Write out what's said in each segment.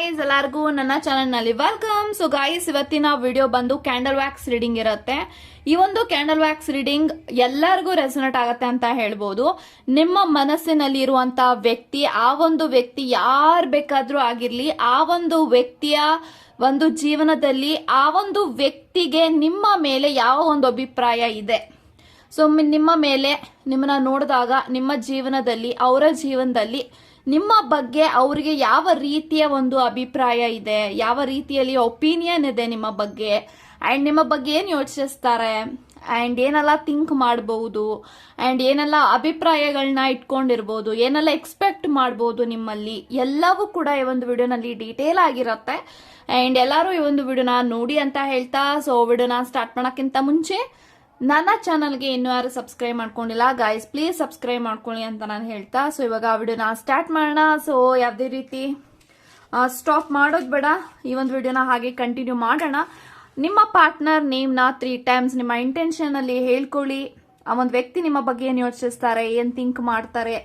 Guys ಎಲ್ಲರಿಗೂ ನನ್ನ ಚಾನಲ್ನಲ್ಲಿ ವೆಲ್ಕಮ್ ಸೊ ಗಾಯ್ಸ್ ಇವತ್ತಿನ ವಿಡಿಯೋ ಬಂದು ಕ್ಯಾಂಡಲ್ ವ್ಯಾಕ್ಸ್ ರೀಡಿಂಗ್ ಇರುತ್ತೆ. ಈ ಒಂದು ಕ್ಯಾಂಡಲ್ ವ್ಯಾಕ್ಸ್ ರೀಡಿಂಗ್ ಎಲ್ಲರಿಗೂ ರೆಸನೇಟ್ ಆಗುತ್ತೆ ಅಂತ ಹೇಳ್ಬೋದು. ನಿಮ್ಮ ಮನಸ್ಸಿನಲ್ಲಿ ಇರುವಂತ ವ್ಯಕ್ತಿ, ಆ ಒಂದು ವ್ಯಕ್ತಿ ಯಾರು ಬೇಕಾದ್ರೂ ಆಗಿರ್ಲಿ, ಆ ಒಂದು ವ್ಯಕ್ತಿಯ ಒಂದು ಜೀವನದಲ್ಲಿ, ಆ ಒಂದು ವ್ಯಕ್ತಿಗೆ ನಿಮ್ಮ ಮೇಲೆ ಯಾವ ಒಂದು ಅಭಿಪ್ರಾಯ ಇದೆ? ಸೊ ನಿಮ್ಮ ಮೇಲೆ ನಿಮ್ಮನ್ನ ನೋಡಿದಾಗ ನಿಮ್ಮ ಜೀವನದಲ್ಲಿ, ಅವರ ಜೀವನದಲ್ಲಿ ನಿಮ್ಮ ಬಗ್ಗೆ ಅವರಿಗೆ ಯಾವ ರೀತಿಯ ಒಂದು ಅಭಿಪ್ರಾಯ ಇದೆ? ಯಾವ ರೀತಿಯಲ್ಲಿ ಒಪಿನಿಯನ್ ಇದೆ ನಿಮ್ಮ ಬಗ್ಗೆ? ಆ್ಯಂಡ್ ನಿಮ್ಮ ಬಗ್ಗೆ ಏನು ಯೋಚಿಸ್ತಾರೆ? ಆ್ಯಂಡ್ ಏನೆಲ್ಲ ಥಿಂಕ್ ಮಾಡಬಹುದು ಆ್ಯಂಡ್ ಏನೆಲ್ಲ ಅಭಿಪ್ರಾಯಗಳನ್ನ ಇಟ್ಕೊಂಡಿರ್ಬೋದು? ಏನೆಲ್ಲ ಎಕ್ಸ್ಪೆಕ್ಟ್ ಮಾಡ್ಬೋದು ನಿಮ್ಮಲ್ಲಿ? ಎಲ್ಲವೂ ಕೂಡ ಈ ಒಂದು ವಿಡಿಯೋನಲ್ಲಿ ಡೀಟೇಲ್ ಆಗಿರುತ್ತೆ. ಆ್ಯಂಡ್ ಎಲ್ಲರೂ ಈ ಒಂದು ವಿಡಿಯೋನ ನೋಡಿ ಅಂತ ಹೇಳ್ತಾ ಸೊ ವಿಡಿಯೋನ ಸ್ಟಾರ್ಟ್ ಮಾಡೋಕ್ಕಿಂತ ಮುಂಚೆ ನನ್ನ ಚಾನಲ್ಗೆ ಇನ್ನೂ ಯಾರು ಸಬ್ಸ್ಕ್ರೈಬ್ ಮಾಡ್ಕೊಂಡಿಲ್ಲ ಗಾಯ್ಸ್ ಪ್ಲೀಸ್ ಸಬ್ಸ್ಕ್ರೈಬ್ ಮಾಡ್ಕೊಳ್ಳಿ ಅಂತ ನಾನು ಹೇಳ್ತಾ ಸೊ ಇವಾಗ ಆ ವಿಡಿಯೋನ ಸ್ಟಾರ್ಟ್ ಮಾಡೋಣ. ಸೊ ಯಾವುದೇ ರೀತಿ ಸ್ಟಾಪ್ ಮಾಡೋದು ಬೇಡ. ಈ ಒಂದು ವಿಡಿಯೋನ ಹಾಗೆ ಕಂಟಿನ್ಯೂ ಮಾಡೋಣ. ನಿಮ್ಮ ಪಾರ್ಟ್ನರ್ ನೇಮ್ನ ತ್ರೀ ಟೈಮ್ಸ್ ನಿಮ್ಮ ಇಂಟೆನ್ಷನ್ ಅಲ್ಲಿ ಹೇಳ್ಕೊಳ್ಳಿ. ಆ ಒಂದು ವ್ಯಕ್ತಿ ನಿಮ್ಮ ಬಗ್ಗೆ ಏನು ಯೋಚಿಸ್ತಾರೆ, ಏನು ಥಿಂಕ್ ಮಾಡ್ತಾರೆ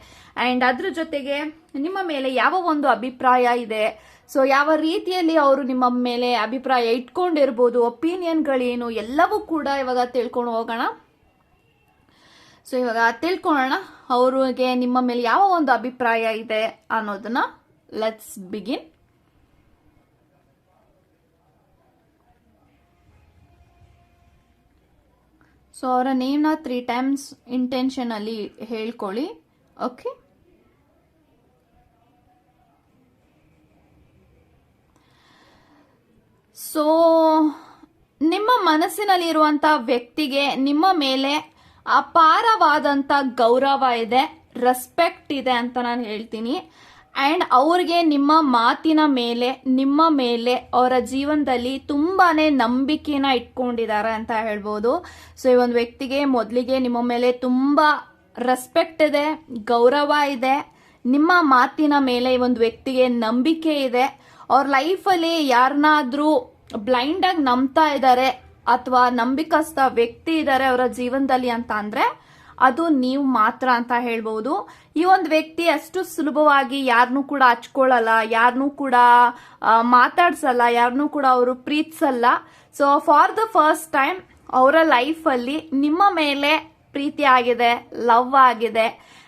ಆ್ಯಂಡ್ ಅದ್ರ ಜೊತೆಗೆ ನಿಮ್ಮ ಮೇಲೆ ಯಾವ ಒಂದು ಅಭಿಪ್ರಾಯ ಇದೆ ಸೊ ಯಾವ ರೀತಿಯಲ್ಲಿ ಅವರು ನಿಮ್ಮ ಮೇಲೆ ಅಭಿಪ್ರಾಯ ಇಟ್ಕೊಂಡಿರ್ಬೋದು, ಒಪಿನಿಯನ್ಗಳೇನು, ಎಲ್ಲವೂ ಕೂಡ ಇವಾಗ ತಿಳ್ಕೊಂಡು ಹೋಗೋಣ. ಸೊ ಇವಾಗ ತಿಳ್ಕೊಳ್ಳೋಣ ಅವ್ರಿಗೆ ನಿಮ್ಮ ಮೇಲೆ ಯಾವ ಒಂದು ಅಭಿಪ್ರಾಯ ಇದೆ ಅನ್ನೋದನ್ನ. ಲೆಟ್ಸ್ ಬಿಗಿನ್ ಸೊ ಅವರ ನೇಮ್ನ ತ್ರೀ ಟೈಮ್ಸ್ ಇಂಟೆನ್ಷನ್ ಅಲ್ಲಿ ಹೇಳ್ಕೊಳ್ಳಿ. ಓಕೆ ಸೊ ನಿಮ್ಮ ಮನಸ್ಸಿನಲ್ಲಿರುವಂಥ ವ್ಯಕ್ತಿಗೆ ನಿಮ್ಮ ಮೇಲೆ ಅಪಾರವಾದಂತ ಗೌರವ ಇದೆ ರೆಸ್ಪೆಕ್ಟ್ ಇದೆ ಅಂತ ನಾನು ಹೇಳ್ತೀನಿ. ಆ್ಯಂಡ್ ಅವ್ರಿಗೆ ನಿಮ್ಮ ಮಾತಿನ ಮೇಲೆ, ನಿಮ್ಮ ಮೇಲೆ ಅವರ ಜೀವನದಲ್ಲಿ ತುಂಬಾನೇ ನಂಬಿಕೆನ ಇಟ್ಕೊಂಡಿದ್ದಾರೆ ಅಂತ ಹೇಳ್ಬೋದು. ಸೊ ಈ ಒಂದು ವ್ಯಕ್ತಿಗೆ ಮೊದಲಿಗೆ ನಿಮ್ಮ ಮೇಲೆ ತುಂಬ ರೆಸ್ಪೆಕ್ಟ್ ಇದೆ, ಗೌರವ ಇದೆ. ನಿಮ್ಮ ಮಾತಿನ ಮೇಲೆ ಈ ಒಂದು ವ್ಯಕ್ತಿಗೆ ನಂಬಿಕೆ ಇದೆ. ಅವ್ರ ಲೈಫಲ್ಲಿ ಯಾರನ್ನಾದ್ರೂ ಬ್ಲೈಂಡ್ ಆಗಿ ನಂಬ್ತಾ ಇದ್ದಾರೆ ಅಥವಾ ನಂಬಿಕಸ್ಥ ವ್ಯಕ್ತಿ ಇದ್ದಾರೆ ಅವರ ಜೀವನದಲ್ಲಿ ಅಂತ ಅಂದ್ರೆ, ಅದು ನೀವು ಮಾತ್ರ ಅಂತ ಹೇಳ್ಬಹುದು ಈ ಒಂದು ವ್ಯಕ್ತಿ ಅಷ್ಟು ಸುಲಭವಾಗಿ ಯಾರನ್ನೂ ಕೂಡ ಹಚ್ಕೊಳ್ಳಲ್ಲ ಯಾರನ್ನೂ ಕೂಡ ಮಾತಾಡ್ಸಲ್ಲ ಯಾರನ್ನೂ ಕೂಡ ಅವರು ಪ್ರೀತಿಸಲ್ಲ. So for the first time ಅವರ ಲೈಫಲ್ಲಿ ನಿಮ್ಮ ಮೇಲೆ ಪ್ರೀತಿ ಆಗಿದೆ ಲವ್ ಆಗಿದೆ.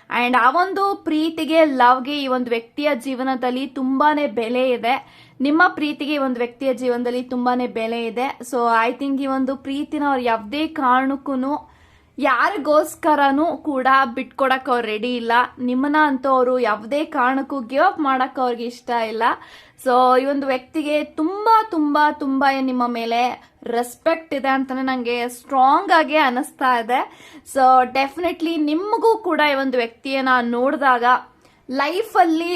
ಅಂಡ್ ಆ ಒಂದು ಪ್ರೀತಿಗೆ, ಲವ್ಗೆ ಈ ಒಂದು ವ್ಯಕ್ತಿಯ ಜೀವನದಲ್ಲಿ ತುಂಬಾನೇ ಬೆಲೆ ಇದೆ. ನಿಮ್ಮ ಪ್ರೀತಿಗೆ ಈ ಒಂದು ವ್ಯಕ್ತಿಯ ಜೀವನದಲ್ಲಿ ತುಂಬಾನೇ ಬೆಲೆ ಇದೆ. ಸೊ ಐ ಥಿಂಕ್ ಈ ಒಂದು ಪ್ರೀತಿನ ಅವ್ರು ಯಾವುದೇ ಕಾರಣಕ್ಕೂ ಯಾರಿಗೋಸ್ಕರನೂ ಕೂಡ ಬಿಟ್ಕೊಡಕ್ ಅವ್ರು ರೆಡಿ ಇಲ್ಲ. ನಿಮ್ಮನ್ನ ಅಂತೂ ಅವರು ಯಾವುದೇ ಕಾರಣಕ್ಕೂ ಗಿವ್ ಅಪ್ ಮಾಡಕ್ ಅವ್ರಿಗೆ ಇಷ್ಟ ಇಲ್ಲ. ಸೊ ಈ ಒಂದು ವ್ಯಕ್ತಿಗೆ ತುಂಬಾ ತುಂಬಾ ತುಂಬಾ ನಿಮ್ಮ ಮೇಲೆ ರೆಸ್ಪೆಕ್ಟ್ ಇದೆ ಅಂತಾನೆ ನನಗೆ ಸ್ಟ್ರಾಂಗ್ ಆಗಿ ಅನಿಸ್ತಾ ಇದೆ. ಸೊ ಡೆಫಿನೆಟ್ಲಿ ನಿಮಗೂ ಕೂಡ ಈ ಒಂದು ವ್ಯಕ್ತಿಯನ್ನ ನೋಡಿದಾಗ ಲೈಫಲ್ಲಿ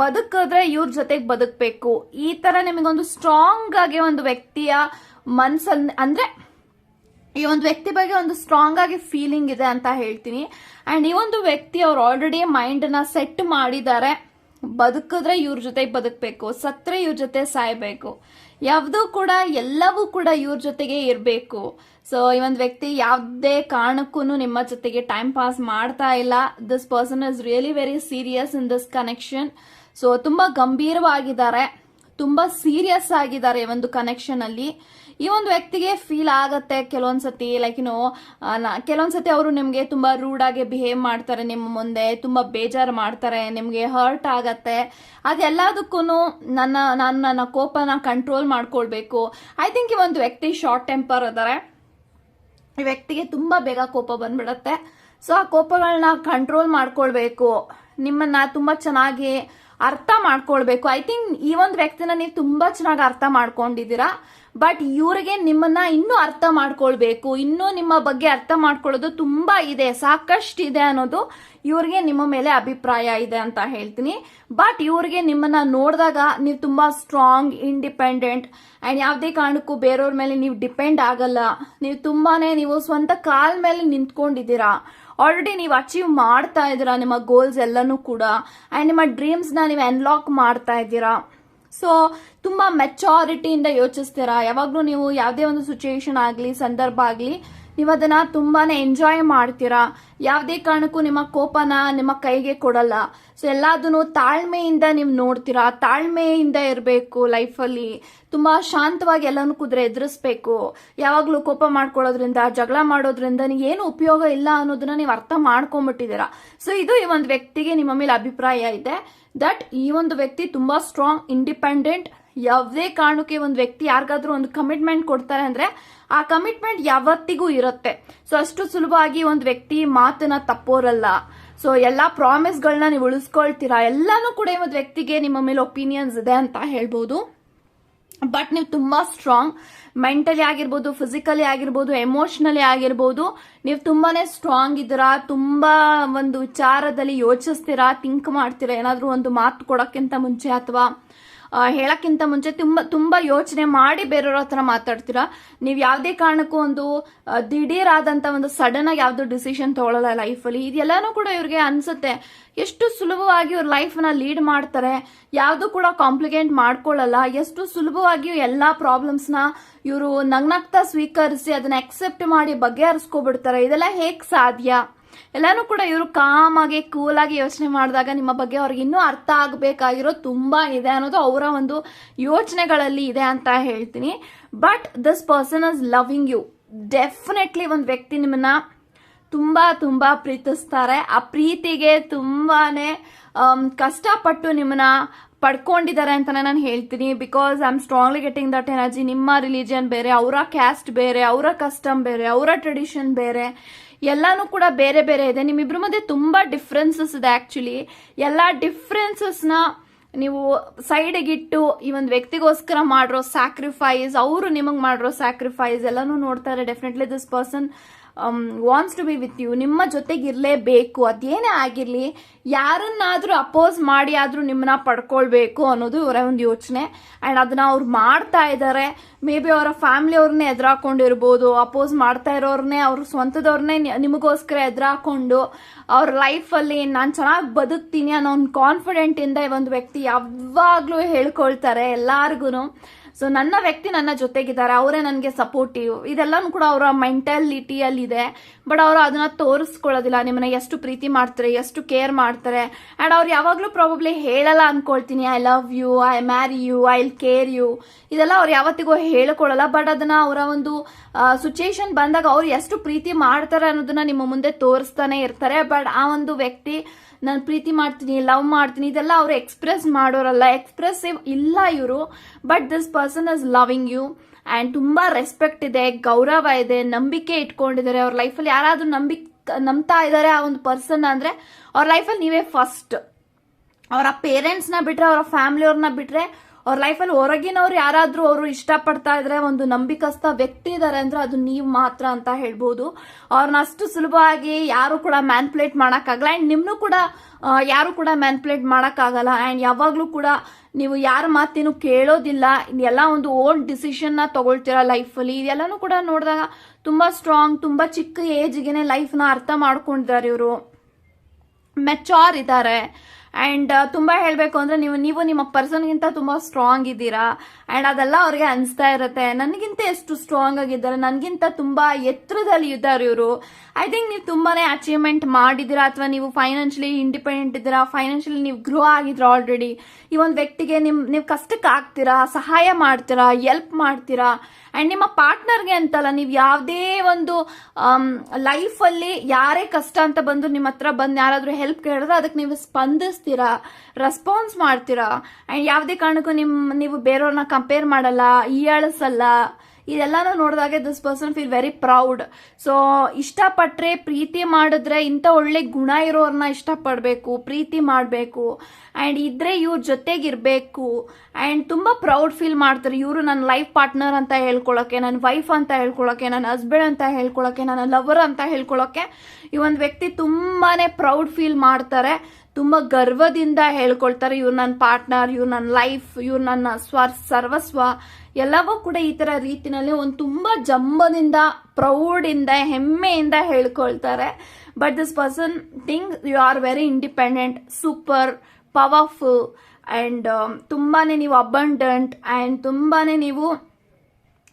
ಬದುಕಿದ್ರೆ ಇವ್ರ ಜೊತೆಗೆ ಬದುಕಬೇಕು. ಈ ತರ ನಿಮಗೊಂದು ಸ್ಟ್ರಾಂಗ್ ಆಗಿ ಒಂದು ವ್ಯಕ್ತಿಯ ಮನ್ಸಲ್, ಅಂದ್ರೆ ಈ ಒಂದು ವ್ಯಕ್ತಿ ಬಗ್ಗೆ ಒಂದು ಸ್ಟ್ರಾಂಗ್ ಆಗಿ ಫೀಲಿಂಗ್ ಇದೆ ಅಂತ ಹೇಳ್ತೀನಿ. ಅಂಡ್ ಈ ಒಂದು ವ್ಯಕ್ತಿ ಅವ್ರು ಆಲ್ರೆಡಿ ಮೈಂಡ್ನ ಸೆಟ್ ಮಾಡಿದ್ದಾರೆ. ಬದುಕಿದ್ರೆ ಇವ್ರ ಜೊತೆ ಬದುಕಬೇಕು ಸತ್ರೆ ಇವ್ರ ಜೊತೆ ಸಾಯ್ಬೇಕು. ಯಾವುದೂ ಕೂಡ, ಎಲ್ಲವೂ ಕೂಡ ಇವ್ರ ಜೊತೆಗೆ ಇರಬೇಕು. ಸೊ ಈ ಒಂದು ವ್ಯಕ್ತಿ ಯಾವುದೇ ಕಾರಣಕ್ಕೂ ನಿಮ್ಮ ಜೊತೆಗೆ ಟೈಮ್ ಪಾಸ್ ಮಾಡ್ತಾ ಇಲ್ಲ. This person is really very serious in this connection so ತುಂಬಾ ಗಂಭೀರವಾಗಿದ್ದಾರೆ. ತುಂಬಾ ಸೀರಿಯಸ್ ಆಗಿದ್ದಾರೆ ಈ ಒಂದು ಕನೆಕ್ಷನ್ ಅಲ್ಲಿ. ಈ ಒಂದು ವ್ಯಕ್ತಿಗೆ ಫೀಲ್ ಆಗತ್ತೆ ಕೆಲವೊಂದ್ಸತಿ ಲೈಕ್ ಇನ್ನು ಕೆಲವೊಂದ್ಸತಿ ಅವರು ನಿಮಗೆ ತುಂಬಾ ರೂಡ್ ಆಗಿ ಬಿಹೇವ್ ಮಾಡ್ತಾರೆ ನಿಮ್ಮ ಮುಂದೆ, ತುಂಬಾ ಬೇಜಾರು ಮಾಡ್ತಾರೆ, ನಿಮಗೆ ಹರ್ಟ್ ಆಗತ್ತೆ. ಅದೆಲ್ಲದಕ್ಕೂ ನನ್ನ, ನಾನು, ನನ್ನ ಕೋಪನ ಕಂಟ್ರೋಲ್ ಮಾಡ್ಕೊಳ್ಬೇಕು. ಐ ಥಿಂಕ್ ಈ ಒಂದು ವ್ಯಕ್ತಿ ಶಾರ್ಟ್ ಟೆಂಪರ್ ಅದಾರೆ ಈ ವ್ಯಕ್ತಿಗೆ ತುಂಬಾ ಬೇಗ ಕೋಪ ಬಂದ್ಬಿಡತ್ತೆ. ಸೊ ಆ ಕೋಪಗಳನ್ನ ಕಂಟ್ರೋಲ್ ಮಾಡ್ಕೊಳ್ಬೇಕು. ನಿಮ್ಮನ್ನ ತುಂಬಾ ಚೆನ್ನಾಗಿ ಅರ್ಥ ಮಾಡ್ಕೊಳ್ಬೇಕು. ಐ ಥಿಂಕ್ ಈ ಒಂದು ವ್ಯಕ್ತಿನ ನೀವು ತುಂಬಾ ಚೆನ್ನಾಗಿ ಅರ್ಥ ಮಾಡ್ಕೊಂಡಿದ್ದೀರಾ. ಬಟ್ ಇವ್ರಿಗೆ ನಿಮ್ಮನ್ನ ಇನ್ನೂ ಅರ್ಥ ಮಾಡ್ಕೊಳ್ಬೇಕು. ಇನ್ನೂ ನಿಮ್ಮ ಬಗ್ಗೆ ಅರ್ಥ ಮಾಡ್ಕೊಳ್ಳೋದು ತುಂಬಾ ಇದೆ. ಸಾಕಷ್ಟು ಇದೆ ಅನ್ನೋದು ಇವ್ರಿಗೆ ನಿಮ್ಮ ಮೇಲೆ ಅಭಿಪ್ರಾಯ ಇದೆ ಅಂತ ಹೇಳ್ತೀನಿ. ಬಟ್ ಇವ್ರಿಗೆ ನಿಮ್ಮನ್ನ ನೋಡಿದಾಗ ನೀವು ತುಂಬಾ ಸ್ಟ್ರಾಂಗ್ ಇಂಡಿಪೆಂಡೆಂಟ್ ಅಂಡ್ ಯಾವುದೇ ಕಾರಣಕ್ಕೂ ಬೇರೆಯವ್ರ ಮೇಲೆ ನೀವು ಡಿಪೆಂಡ್ ಆಗಲ್ಲ. ನೀವು ತುಂಬಾನೇ ನೀವು ಸ್ವಂತ ಕಾಲ್ ಮೇಲೆ ನಿಂತ್ಕೊಂಡಿದ್ದೀರಾ. ಆಲ್ರೆಡಿ ನೀವು ಅಚೀವ್ ಮಾಡ್ತಾ ಇದ್ದೀರಾ ನಿಮ್ಮ ಗೋಲ್ಸ್ ಎಲ್ಲನೂ ಕೂಡ. ಅಂಡ್ ನಿಮ್ಮ ಡ್ರೀಮ್ಸ್ನ ನೀವು ಅನ್ಲಾಕ್ ಮಾಡ್ತಾ ಇದ್ದೀರಾ. ಸೊ ತುಂಬಾ ಮೆಚಾರಿಟಿಯಿಂದ ಯೋಚಿಸ್ತೀರಾ? ಯಾವಾಗಲೂ ನೀವು ಯಾವುದೇ ಒಂದು ಸಿಚುಯೇಷನ್ ಆಗಲಿ ಸಂದರ್ಭ ಆಗಲಿ ನೀವು ಅದನ್ನ ತುಂಬಾನೇ ಎಂಜಾಯ್ ಮಾಡ್ತೀರಾ? ಯಾವುದೇ ಕಾರಣಕ್ಕೂ ನಿಮ್ಮ ಕೋಪನ ನಿಮ್ಮ ಕೈಗೆ ಕೊಡಲ್ಲ. ಸೊ ಎಲ್ಲದನ್ನು ತಾಳ್ಮೆಯಿಂದ ನೀವು ನೋಡ್ತೀರಾ? ತಾಳ್ಮೆಯಿಂದ ಇರಬೇಕು ಲೈಫಲ್ಲಿ ತುಂಬಾ ಶಾಂತವಾಗಿ ಎಲ್ಲನೂ ಕುದುರೆ ಎದುರಿಸ್ಬೇಕು. ಯಾವಾಗಲೂ ಕೋಪ ಮಾಡ್ಕೊಳ್ಳೋದ್ರಿಂದ, ಜಗಳ ಮಾಡೋದ್ರಿಂದ ಏನು ಉಪಯೋಗ ಇಲ್ಲ ಅನ್ನೋದನ್ನ ನೀವು ಅರ್ಥ ಮಾಡ್ಕೊಂಡ್ಬಿಟ್ಟಿದ್ದೀರಾ ಸೊ ಇದು ಈ ಒಂದು ವ್ಯಕ್ತಿಗೆ ನಿಮ್ಮ ಮೇಲೆ ಅಭಿಪ್ರಾಯ ಇದೆ. ದಟ್ ಈ ಒಂದು ವ್ಯಕ್ತಿ ತುಂಬಾ ಸ್ಟ್ರಾಂಗ್ ಇಂಡಿಪೆಂಡೆಂಟ್ ಯಾವುದೇ ಕಾರಣಕ್ಕೆ ಒಂದು ವ್ಯಕ್ತಿ ಯಾರಿಗಾದ್ರೂ ಒಂದು ಕಮಿಟ್ಮೆಂಟ್ ಕೊಡ್ತಾರೆ ಅಂದ್ರೆ ಆ ಕಮಿಟ್ಮೆಂಟ್ ಯಾವತ್ತಿಗೂ ಇರುತ್ತೆ. ಸೊ ಅಷ್ಟು ಸುಲಭವಾಗಿ ಒಂದು ವ್ಯಕ್ತಿ ಮಾತನ್ನ ತಪ್ಪೋರಲ್ಲ. ಸೊ ಎಲ್ಲಾ ಪ್ರಾಮಿಸ್ಗಳನ್ನ ನೀವು ಉಳಿಸ್ಕೊಳ್ತೀರಾ? ಎಲ್ಲಾನು ಕೂಡ ಒಂದು ವ್ಯಕ್ತಿಗೆ ನಿಮ್ಮ ಮೇಲೆ ಒಪಿನಿಯನ್ಸ್ ಇದೆ ಅಂತ ಹೇಳ್ಬೋದು. ಬಟ್ ನೀವು ತುಂಬಾ ಸ್ಟ್ರಾಂಗ್ ಮೆಂಟಲಿ ಆಗಿರ್ಬೋದು ಫಿಸಿಕಲಿ ಆಗಿರ್ಬೋದು ಎಮೋಷನಲಿ ಆಗಿರ್ಬೋದು, ನೀವು ತುಂಬಾನೇ ಸ್ಟ್ರಾಂಗ್ ಇದ್ದೀರಾ, ತುಂಬಾ ಒಂದು ವಿಚಾರದಲ್ಲಿ ಯೋಚಿಸ್ತೀರಾ ಥಿಂಕ್ ಮಾಡ್ತೀರಾ, ಏನಾದರೂ ಒಂದು ಮಾತು ಕೊಡೋಕ್ಕಿಂತ ಮುಂಚೆ ಅಥವಾ ಹೇಳಕ್ಕಿಂತ ಮುಂಚೆ ತುಂಬ, ತುಂಬಾ ಯೋಚನೆ ಮಾಡಿ ಬೇರೆಯವ್ರ ಹತ್ರ ಮಾತಾಡ್ತೀರಾ? ನೀವು ಯಾವುದೇ ಕಾರಣಕ್ಕೂ ಒಂದು ದಿಢೀರಾದಂಥ ಒಂದು ಸಡನ್ ಆಗಿ ಯಾವ್ದು ಡಿಸಿಷನ್ ತಗೊಳ್ಳಲ್ಲ ಲೈಫಲ್ಲಿ ಇದೆಲ್ಲಾನು ಕೂಡ ಇವ್ರಿಗೆ ಅನ್ಸುತ್ತೆ. ಎಷ್ಟು ಸುಲಭವಾಗಿ ಇವ್ರ ಲೈಫ್ನ ಲೀಡ್ ಮಾಡ್ತಾರೆ. ಯಾವುದು ಕೂಡ ಕಾಂಪ್ಲಿಕೇಟ್ ಮಾಡ್ಕೊಳ್ಳಲ್ಲ. ಎಷ್ಟು ಸುಲಭವಾಗಿ ಎಲ್ಲ ಪ್ರಾಬ್ಲಮ್ಸ್ನ ಇವರು ನಗ್ನಗ್ತಾ ಸ್ವೀಕರಿಸಿ ಅದನ್ನ ಅಕ್ಸೆಪ್ಟ್ ಮಾಡಿ ಬಗೆಹರಿಸ್ಕೊಬಿಡ್ತಾರೆ. ಇದೆಲ್ಲ ಹೇಗೆ ಸಾಧ್ಯ? ಎಲ್ಲಾನು ಕೂಡ ಇವರು ಕಾಮ್ ಆಗಿ ಕೂಲ್ ಆಗಿ ಯೋಚನೆ ಮಾಡಿದಾಗ ನಿಮ್ಮ ಬಗ್ಗೆ ಅವ್ರಿಗೆ ಇನ್ನೂ ಅರ್ಥ ಆಗಬೇಕಾಗಿರೋ ತುಂಬಾ ಇದೆ ಅನ್ನೋದು ಅವರ ಒಂದು ಯೋಚನೆಗಳಲ್ಲಿ ಇದೆ ಅಂತ ಹೇಳ್ತೀನಿ. But this person is loving you definitely ಒಂದು ವ್ಯಕ್ತಿ ನಿಮ್ಮನ್ನ ತುಂಬಾ ತುಂಬಾ ಪ್ರೀತಿಸ್ತಾರೆ. ಆ ಪ್ರೀತಿಗೆ ತುಂಬಾನೇ ಕಷ್ಟಪಟ್ಟು ನಿಮ್ಮನ್ನ ಪಡ್ಕೊಂಡಿದ್ದಾರೆ ಅಂತಲೇ ನಾನು ಹೇಳ್ತೀನಿ. Because I am strongly getting that energy ನಿಮ್ಮ ರಿಲಿಜಿಯನ್ ಬೇರೆ, ಅವರ ಕ್ಯಾಸ್ಟ್ ಬೇರೆ, ಅವರ ಕಸ್ಟಮ್ ಬೇರೆ, ಅವರ ಟ್ರೆಡಿಷನ್ ಬೇರೆ. ಎಲ್ಲಾನು ಕೂಡ ಬೇರೆ ಬೇರೆ ಇದೆ. ನಿಮ್ಮಿಬ್ರ ಮಧ್ಯೆ ತುಂಬಾ ಡಿಫ್ರೆನ್ಸಸ್ ಇದೆ ಆಕ್ಚುಲಿ ಎಲ್ಲಾ ಡಿಫ್ರೆನ್ಸಸ್ನ ನೀವು ಸೈಡಿಗಿಟ್ಟು ಈ ಒಂದು ವ್ಯಕ್ತಿಗೋಸ್ಕರ ಮಾಡಿರೋ ಸ್ಯಾಕ್ರಿಫೈಸ್ ಅವರು ನಿಮಗೆ ಮಾಡಿರೋ ಸ್ಯಾಕ್ರಿಫೈಸ್ ಎಲ್ಲಾನು ನೋಡ್ತಾರೆ. Definitely this person wants to be with you ನಿಮ್ಮ ಜೊತೆಗಿರಲೇಬೇಕು ಅದೇನೇ ಆಗಿರಲಿ, ಯಾರನ್ನಾದರೂ ಅಪೋಸ್ ಮಾಡಿ ಆದರೂ ನಿಮ್ಮನ್ನ ಪಡ್ಕೊಳ್ಬೇಕು ಅನ್ನೋದು ಇವರ ಒಂದು ಯೋಚನೆ. ಆ್ಯಂಡ್ ಅದನ್ನ ಅವ್ರು ಮಾಡ್ತಾ ಇದ್ದಾರೆ ಮೇ ಬಿ ಅವರ ಫ್ಯಾಮಿಲಿ ಅವ್ರನ್ನೇ ಎದುರಾಕೊಂಡಿರ್ಬೋದು ಅಪೋಸ್ ಮಾಡ್ತಾ ಇರೋರನ್ನೇ ಅವ್ರ ಸ್ವಂತದವ್ರನ್ನೇ ನಿಮಗೋಸ್ಕರ ಎದುರಾಕೊಂಡು, ಅವ್ರ ಲೈಫಲ್ಲಿ ನಾನು ಚೆನ್ನಾಗಿ ಬದುಕ್ತೀನಿ ಅನ್ನೋ ಒಂದು ಕಾನ್ಫಿಡೆಂಟಿಂದ ಈ ಒಂದು ವ್ಯಕ್ತಿ ಯಾವಾಗಲೂ ಹೇಳ್ಕೊಳ್ತಾರೆ ಎಲ್ಲಾರ್ಗು ಸೊ ನನ್ನ ವ್ಯಕ್ತಿ ನನ್ನ ಜೊತೆಗಿದ್ದಾರೆ. ಅವರೇ ನನಗೆ ಸಪೋರ್ಟಿವ್ ಇದೆಲ್ಲನೂ ಕೂಡ ಅವರ ಮೆಂಟಾಲಿಟಿಯಲ್ಲಿ ಇದೆ ಬಟ್ ಅವರು ಅದನ್ನ ತೋರಿಸ್ಕೊಳ್ಳೋದಿಲ್ಲ. ನಿಮ್ಮನ್ನ ಎಷ್ಟು ಪ್ರೀತಿ ಮಾಡ್ತಾರೆ, ಎಷ್ಟು ಕೇರ್ ಮಾಡ್ತಾರೆ. ಆ್ಯಂಡ್ ಅವ್ರು ಯಾವಾಗಲೂ ಪ್ರಾಬಬ್ಲಿ ಹೇಳಲ್ಲ ಅನ್ಕೊಳ್ತೀನಿ. I love you I marry you I care you ಇದೆಲ್ಲ ಅವ್ರು ಯಾವತ್ತಿಗೂ ಹೇಳ್ಕೊಳ್ಳಲ್ಲ. ಬಟ್ ಅದನ್ನ ಅವರ ಒಂದು ಸಿಚುಯೇಷನ್ ಬಂದಾಗ ಅವ್ರು ಎಷ್ಟು ಪ್ರೀತಿ ಮಾಡ್ತಾರೆ ಅನ್ನೋದನ್ನ ನಿಮ್ಮ ಮುಂದೆ ತೋರಿಸ್ತಾನೆ ಇರ್ತಾರೆ. ಬಟ್ ಆ ಒಂದು ವ್ಯಕ್ತಿ, ನಾನು ಪ್ರೀತಿ ಮಾಡ್ತೀನಿ ಲವ್ ಮಾಡ್ತೀನಿ. ಇದೆಲ್ಲ ಅವರು ಎಕ್ಸ್ಪ್ರೆಸ್ ಮಾಡೋರಲ್ಲ. ಎಕ್ಸ್ಪ್ರೆಸಿವ್ ಇಲ್ಲ ಇವರು. But this person is loving you and ತುಂಬ ರೆಸ್ಪೆಕ್ಟ್ ಇದೆ, ಗೌರವ ಇದೆ, ನಂಬಿಕೆ ಇಟ್ಕೊಂಡಿದ್ದಾರೆ, ಅವ್ರ ಲೈಫಲ್ಲಿ ಯಾರಾದರೂ ನಂಬಿಕೆ ನಂಬ್ತಾ ಇದ್ದಾರೆ ಆ ಒಂದು ಪರ್ಸನ್ ಅಂದರೆ ಅವ್ರ ಲೈಫಲ್ಲಿ ನೀವೇ ಫಸ್ಟ್ ಅವರ ಪೇರೆಂಟ್ಸ್ನ ಬಿಟ್ರೆ, ಅವರ ಫ್ಯಾಮಿಲಿಯವ್ರನ್ನ ಬಿಟ್ರೆ ಅವ್ರ ಲೈಫಲ್ಲಿ ಹೊರಗಿನವ್ರು ಯಾರಾದರೂ ಅವರು ಇಷ್ಟಪಡ್ತಾ ಇದ್ರೆ, ಒಂದು ನಂಬಿಕಸ್ಥ ವ್ಯಕ್ತಿ ಇದಾರೆ ಅಂದ್ರೆ ಅದು ನೀವು ಮಾತ್ರ ಅಂತ ಹೇಳ್ಬೋದು. ಅವ್ರನ್ನ ಅಷ್ಟು ಸುಲಭವಾಗಿ ಯಾರು ಕೂಡ ಮ್ಯಾನ್ಪ್ಲೇಟ್ ಮಾಡೋಕ್ಕಾಗಲ್ಲ. ಆ್ಯಂಡ್ ನಿಮ್ಮನ್ನು ಕೂಡ ಯಾರು ಕೂಡ ಮ್ಯಾನ್ಪ್ಲೇಟ್ ಮಾಡೋಕ್ಕಾಗಲ್ಲ. ಆ್ಯಂಡ್ ಯಾವಾಗಲೂ ಕೂಡ ನೀವು ಯಾರ ಮಾತೇನು ಕೇಳೋದಿಲ್ಲ ಎಲ್ಲ ಒಂದು ಓನ್ ಡಿಸಿಷನ್ನ ತಗೊಳ್ತೀರಾ ಲೈಫಲ್ಲಿ ಇದೆಲ್ಲನೂ ಕೂಡ ನೋಡಿದಾಗ ತುಂಬಾ ಸ್ಟ್ರಾಂಗ್ ತುಂಬಾ ಚಿಕ್ಕ ಏಜ್ಗೆನೆ ಲೈಫ್ನ ಅರ್ಥ ಮಾಡ್ಕೊಂಡಿದ್ದಾರೆ ಇವರು. ಮೆಚೋರ್ ಇದ್ದಾರೆ. ಆ್ಯಂಡ್ ತುಂಬ ಹೇಳಬೇಕು ಅಂದರೆ ನೀವು ನೀವು ನಿಮ್ಮ ಪರ್ಸನ್ಗಿಂತ ತುಂಬ ಸ್ಟ್ರಾಂಗ್ ಇದ್ದೀರಾ. ಆ್ಯಂಡ್ ಅದೆಲ್ಲ ಅವ್ರಿಗೆ ಅನಿಸ್ತಾ ಇರುತ್ತೆ. ನನಗಿಂತ ಎಷ್ಟು ಸ್ಟ್ರಾಂಗ್ ಆಗಿದ್ದಾರೆ, ನನಗಿಂತ ತುಂಬ ಎತ್ತರದಲ್ಲಿ ಇದ್ದಾರೆ ಇವರು. ಐ ಥಿಂಕ್ ನೀವು ತುಂಬಾ ಅಚೀವ್ಮೆಂಟ್ ಮಾಡಿದಿರಾ ಅಥವಾ ನೀವು ಫೈನಾನ್ಷಿಯಲಿ ಇಂಡಿಪೆಂಡೆಂಟ್ ಇದ್ದೀರಾ ಫೈನಾನ್ಷಿಯಲಿ ನೀವು ಗ್ರೋ ಆಗಿದ್ದೀರಾ ಆಲ್ರೆಡಿ ಈ ಒಂದು ವ್ಯಕ್ತಿಗೆ ನಿಮ್, ನೀವು ಕಷ್ಟಕ್ಕೆ ಆಗ್ತೀರಾ, ಸಹಾಯ ಮಾಡ್ತೀರಾ ಎಲ್ಪ್ ಮಾಡ್ತೀರಾ? ಆ್ಯಂಡ್ ನಿಮ್ಮ ಪಾರ್ಟ್ನರ್ಗೆ ಅಂತಲ್ಲ, ನೀವು ಯಾವುದೇ ಒಂದು ಲೈಫಲ್ಲಿ ಯಾರೇ ಕಷ್ಟ ಅಂತ ಬಂದು ನಿಮ್ಮ ಹತ್ರ ಬಂದು ಯಾರಾದರೂ ಹೆಲ್ಪ್ ಕೇಳಿದ್ರೆ ಅದಕ್ಕೆ ನೀವು ಸ್ಪಂದಿಸ್ತೀರಾ ರೆಸ್ಪಾನ್ಸ್ ಮಾಡ್ತೀರಾ? ಆ್ಯಂಡ್ ಯಾವುದೇ ಕಾರಣಕ್ಕೂ ನಿಮ್ಮ ನೀವು ಬೇರೆಯವ್ರನ್ನ ಕಂಪೇರ್ ಮಾಡಲ್ಲ ಹೀಯಾಳಿಸಲ್ಲ ಇದೆಲ್ಲಾನು ನೋಡಿದಾಗ this person feel very proud so ಇಷ್ಟಪಟ್ರೆ ಪ್ರೀತಿ ಮಾಡಿದ್ರೆ ಇಂಥ ಒಳ್ಳೆ ಗುಣ ಇರೋರನ್ನ ಇಷ್ಟಪಡಬೇಕು, ಪ್ರೀತಿ ಮಾಡಬೇಕು. ಆ್ಯಂಡ್ ಇದ್ರೆ ಇವ್ರ ಜೊತೆಗಿರ್ಬೇಕು. ಆ್ಯಂಡ್ ತುಂಬ ಪ್ರೌಡ್ ಫೀಲ್ ಮಾಡ್ತಾರೆ. ಇವರು ನನ್ನ ಲೈಫ್ ಪಾರ್ಟ್ನರ್ ಅಂತ ಹೇಳ್ಕೊಳ್ಳೋಕ್ಕೆ ನನ್ನ ವೈಫ್ ಅಂತ ಹೇಳ್ಕೊಳ್ಳೋಕೆ ನನ್ನ ಹಸ್ಬೆಂಡ್ ಅಂತ ಹೇಳ್ಕೊಳ್ಳೋಕೆ ನನ್ನ ಲವರ್ ಅಂತ ಹೇಳ್ಕೊಳ್ಳೋಕ್ಕೆ ಈ ಒಂದು ವ್ಯಕ್ತಿ ತುಂಬಾನೇ ಪ್ರೌಡ್ ಫೀಲ್ ಮಾಡ್ತಾರೆ. ತುಂಬ ಗರ್ವದಿಂದ ಹೇಳ್ಕೊಳ್ತಾರೆ, ಇವ್ರು ನನ್ನ ಪಾರ್ಟ್ನರ್, ಇವ್ರು ನನ್ನ ಲೈಫ್, ಇವ್ರು ನನ್ನ ಸ್ವ, ಸರ್ವಸ್ವ. ಎಲ್ಲವೂ ಕೂಡ ಈ ತರ ರೀತಿನಲ್ಲಿ ಒಂದು ತುಂಬಾ ಜಂಬದಿಂದ ಪ್ರೌಡಿಂದ ಹೆಮ್ಮೆಯಿಂದ ಹೇಳ್ಕೊಳ್ತಾರೆ. But this person thing you are very independent super powerful and ತುಂಬಾನೇ ನೀವು ಅಬಂಡೆಂಟ್ ಆ್ಯಂಡ್ ತುಂಬಾನೇ ನೀವು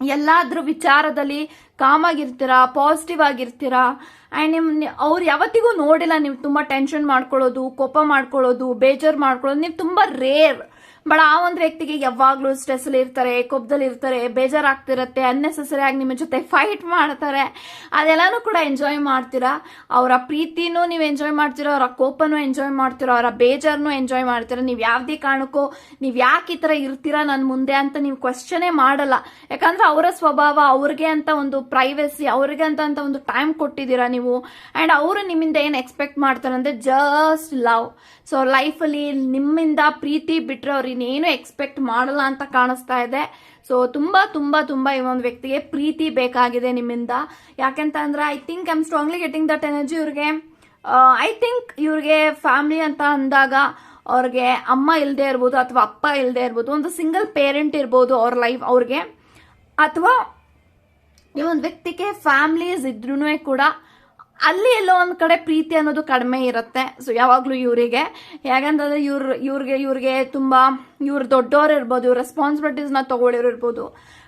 ಎಲ್ಲಾದ್ರೂ ವಿಚಾರದಲ್ಲಿ ಕಾಮಾಗಿರ್ತೀರಾ ಪಾಸಿಟಿವ್ ಆಗಿರ್ತೀರಾ ಆ್ಯಂಡ್ ನಿಮ್ ಅವ್ರು ಯಾವತ್ತಿಗೂ ನೋಡಿಲ್ಲ, ನೀವು ತುಂಬ ಟೆನ್ಷನ್ ಮಾಡ್ಕೊಳ್ಳೋದು, ಕೋಪ ಮಾಡ್ಕೊಳ್ಳೋದು, ಬೇಜಾರು ಮಾಡ್ಕೊಳ್ಳೋದು, ನೀವು ತುಂಬ ರೇರ್ ಬಟ್ ಆ ಒಂದು ವ್ಯಕ್ತಿಗೆ ಯಾವಾಗ್ಲೂ ಸ್ಟ್ರೆಸ್ ಅಲ್ಲಿ ಇರ್ತಾರೆ ಕೋಪದಲ್ಲಿ ಇರ್ತಾರೆ, ಬೇಜಾರಾಗ್ತಿರತ್ತೆ ಅನ್ನೆಸೆಸರಿ ಆಗಿ ನಿಮ್ಮ ಜೊತೆ ಫೈಟ್ ಮಾಡ್ತಾರೆ. ಅದೆಲ್ಲಾನು ಕೂಡ ಎಂಜಾಯ್ ಮಾಡ್ತೀರಾ? ಅವರ ಪ್ರೀತಿನೂ ನೀವು ಎಂಜಾಯ್ ಮಾಡ್ತೀರಾ? ಅವರ ಕೋಪನೂ ಎಂಜಾಯ್ ಮಾಡ್ತೀರಾ? ಅವರ ಬೇಜಾರ್ನು ಎಂಜಾಯ್ ಮಾಡ್ತೀರಾ? ನೀವು ಯಾವುದೇ ಕಾರಣಕ್ಕೂ ನೀವು ಯಾಕೆ ಈ ಥರ ಇರ್ತೀರಾ ನನ್ನ ಮುಂದೆ ಅಂತ ನೀವು ಕ್ವಶನೇ ಮಾಡಲ್ಲ. ಯಾಕಂದ್ರೆ ಅವರ ಸ್ವಭಾವ, ಅವ್ರಿಗೆ ಅಂತ ಒಂದು ಪ್ರೈವಸಿ ಅವ್ರಿಗೆ ಅಂತ ಒಂದು ಟೈಮ್ ಕೊಟ್ಟಿದ್ದೀರಾ ನೀವು? ಆ್ಯಂಡ್ ಅವರು ನಿಮ್ಮಿಂದ ಏನು ಎಕ್ಸ್ಪೆಕ್ಟ್ ಮಾಡ್ತಾರೆ ಜಸ್ಟ್ ಲವ್ ಸೊ ಲೈಫಲ್ಲಿ ನಿಮ್ಮಿಂದ ಪ್ರೀತಿ ಬಿಟ್ಟರೆ ಅವ್ರು ಇನ್ನೇನು ಎಕ್ಸ್ಪೆಕ್ಟ್ ಮಾಡಲ್ಲ ಅಂತ ಕಾಣಿಸ್ತಾ ಇದೆ. ಸೊ ತುಂಬಾ ತುಂಬಾ ತುಂಬಾ ಈ ಒಂದು ವ್ಯಕ್ತಿಗೆ ಪ್ರೀತಿ ಬೇಕಾಗಿದೆ ನಿಮ್ಮಿಂದ. ಯಾಕೆಂತ ಅಂದ್ರೆ I think I'm strongly getting that energy ಇವ್ರಿಗೆ ಐ ಥಿಂಕ್ ಇವ್ರಿಗೆ ಫ್ಯಾಮಿಲಿ ಅಂತ ಅಂದಾಗ ಅವ್ರಿಗೆ ಅಮ್ಮ ಇಲ್ಲದೆ ಇರ್ಬೋದು ಅಥವಾ ಅಪ್ಪ ಇಲ್ಲದೆ ಇರ್ಬೋದು, ಒಂದು ಸಿಂಗಲ್ ಪೇರೆಂಟ್ ಇರ್ಬೋದು ಅವ್ರ ಲೈಫ್ ಅವ್ರಿಗೆ. ಅಥವಾ ಈ ಒಂದು ವ್ಯಕ್ತಿಗೆ ಫ್ಯಾಮಿಲೀಸ್ ಇದ್ರೂ ಕೂಡ ಅಲ್ಲಿ ಎಲ್ಲೋ ಒಂದು ಕಡೆ ಪ್ರೀತಿ ಅನ್ನೋದು ಕಡಿಮೆ ಇರುತ್ತೆ. ಸೊ ಯಾವಾಗಲೂ ಇವರಿಗೆ. ಯಾಕಂತಂದ್ರೆ ಇವ್ರ, ಇವ್ರಿಗೆ ಇವ್ರಿಗೆ ತುಂಬ, ಇವ್ರು ದೊಡ್ಡವ್ರು ಇರ್ಬೋದು, ಇವ್ರ ರೆಸ್ಪಾನ್ಸಿಬಿಲಿಟೀಸ್ನ ತೊಗೊಳ್ಳೋರು ಇರ್ಬೋದು.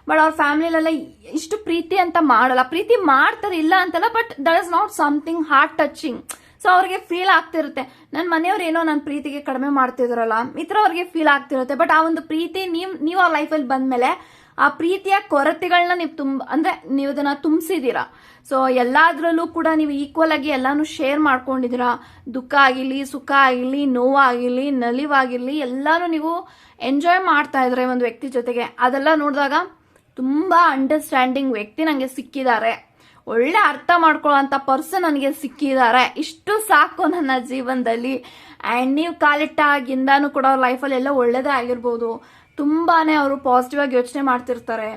ಬಟ್ ಅವ್ರ ಫ್ಯಾಮಿಲಿಲೆಲ್ಲ ಇಷ್ಟು ಪ್ರೀತಿ ಅಂತ ಮಾಡಲ್ಲ. ಪ್ರೀತಿ ಮಾಡ್ತಾರೆ ಇಲ್ಲ ಅಂತಲ್ಲ but that is not something heart touching so ಅವ್ರಿಗೆ ಫೀಲ್ ಆಗ್ತಿರುತ್ತೆ. ನನ್ನ ಮನೆಯವ್ರು ಏನೋ ನನ್ನ ಪ್ರೀತಿಗೆ ಕಡಿಮೆ ಮಾಡ್ತಿದ್ರಲ್ಲ, ಈ ಥರ ಅವ್ರಿಗೆ ಫೀಲ್ ಆಗ್ತಿರುತ್ತೆ. ಬಟ್ ಆ ಒಂದು ಪ್ರೀತಿ ನೀವು ನೀವು ಅವ್ರ ಲೈಫಲ್ಲಿ ಬಂದ್ಮೇಲೆ ಆ ಪ್ರೀತಿಯ ಕೊರತೆಗಳನ್ನ ನೀವು ತುಂಬ, ಅಂದ್ರೆ ನೀವು ಅದನ್ನ ತುಂಬಿಸಿದೀರಾ. ಸೊ ಎಲ್ಲಾದ್ರಲ್ಲೂ ಕೂಡ ನೀವು ಈಕ್ವಲ್ ಆಗಿ ಎಲ್ಲಾನು ಶೇರ್ ಮಾಡ್ಕೊಂಡಿದ್ದೀರಾ ದುಃಖ ಆಗಿರ್ಲಿ, ಸುಖ ಆಗಿರ್ಲಿ, ನೋವಾಗಿರಲಿ, ನಲಿವಾಗಿರ್ಲಿ, ಎಲ್ಲಾನು ನೀವು ಎಂಜಾಯ್ ಮಾಡ್ತಾ ಇದ್ರೆ ಒಂದು ವ್ಯಕ್ತಿ ಜೊತೆಗೆ. ಅದೆಲ್ಲ ನೋಡಿದಾಗ ತುಂಬಾ ಅಂಡರ್ಸ್ಟ್ಯಾಂಡಿಂಗ್ ವ್ಯಕ್ತಿ ನನಗೆ ಸಿಕ್ಕಿದ್ದಾರೆ. ಒಳ್ಳೆ ಅರ್ಥ ಮಾಡ್ಕೊಳ್ಳೋಂಥ ಪರ್ಸನ್ ನನಗೆ ಸಿಕ್ಕಿದ್ದಾರೆ. ಇಷ್ಟು ಸಾಕು ನನ್ನ ಜೀವನದಲ್ಲಿ. ಆ್ಯಂಡ್ ನೀವು ಕಾಲಿಟ್ಟಾಗಿಂದಾನು ಕೂಡ ಅವ್ರ ಲೈಫಲ್ಲಿ ಎಲ್ಲ ಒಳ್ಳೇದೇ ಆಗಿರ್ಬೋದು. ತುಂಬಾನೇ ಅವರು ಪಾಸಿಟಿವ್ ಆಗಿ ಯೋಚನೆ ಮಾಡ್ತಿರ್ತಾರೆ.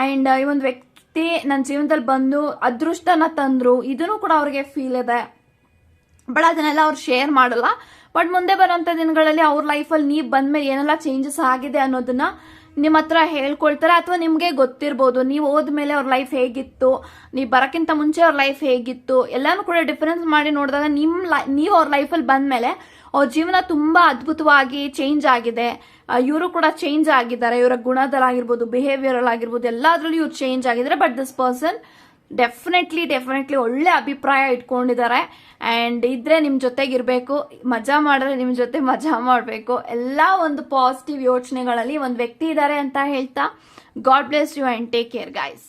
ಆ್ಯಂಡ್ ಈ ಒಂದು ವ್ಯಕ್ತಿ ನನ್ನ ಜೀವನದಲ್ಲಿ ಬಂದು ಅದೃಷ್ಟನ ತಂದ್ರು, ಇದನ್ನು ಕೂಡ ಅವ್ರಿಗೆ ಫೀಲ್ ಇದೆ. ಬಟ್ ಅದನ್ನೆಲ್ಲ ಅವ್ರು ಶೇರ್ ಮಾಡಲ್ಲ. ಬಟ್ ಮುಂದೆ ಬರುವಂತ ದಿನಗಳಲ್ಲಿ ಅವ್ರ ಲೈಫಲ್ಲಿ ನೀವು ಬಂದ್ಮೇಲೆ ಏನೆಲ್ಲ ಚೇಂಜಸ್ ಆಗಿದೆ ಅನ್ನೋದನ್ನ ನಿಮ್ಮ ಹತ್ರ ಹೇಳ್ಕೊಳ್ತಾರೆ ಅಥವಾ ನಿಮಗೆ ಗೊತ್ತಿರ್ಬೋದು. ನೀವು ಹೋದ್ಮೇಲೆ ಅವ್ರ ಲೈಫ್ ಹೇಗಿತ್ತು, ನೀವು ಬರೋಕ್ಕಿಂತ ಮುಂಚೆ ಅವ್ರ ಲೈಫ್ ಹೇಗಿತ್ತು, ಎಲ್ಲಾನು ಕೂಡ ಡಿಫರೆನ್ಸ್ ಮಾಡಿ ನೋಡಿದಾಗ ನಿಮ್ಮ ಲೈ ನೀವು ಅವ್ರ ಲೈಫಲ್ಲಿ ಬಂದ್ಮೇಲೆ ಅವ್ರ ಜೀವನ ತುಂಬಾ ಅದ್ಭುತವಾಗಿ ಚೇಂಜ್ ಆಗಿದೆ. ಇವರು ಕೂಡ ಚೇಂಜ್ ಆಗಿದ್ದಾರೆ. ಇವರ ಗುಣದಲ್ಲಾಗಿರ್ಬೋದು ಬಿಹೇವಿಯರ್ ಆಗಿರ್ಬೋದು ಎಲ್ಲಾದ್ರಲ್ಲೂ ಇವ್ರು ಚೇಂಜ್ ಆಗಿದ್ದಾರೆ. But this person definitely definitely ಒಳ್ಳೆ ಅಭಿಪ್ರಾಯ ಇಟ್ಕೊಂಡಿದ್ದಾರೆ. ಆ್ಯಂಡ್ ಇದ್ರೆ ನಿಮ್ಮ ಜೊತೆಗಿರಬೇಕು, ಮಜಾ ಮಾಡಿದ್ರೆ ನಿಮ್ಮ ಜೊತೆ ಮಜಾ ಮಾಡಬೇಕು. ಎಲ್ಲ ಒಂದು ಪಾಸಿಟಿವ್ ಯೋಚನೆಗಳಲ್ಲಿ ಒಂದು ವ್ಯಕ್ತಿ ಇದ್ದಾರೆ ಅಂತ ಹೇಳ್ತಾ God bless you and take care guys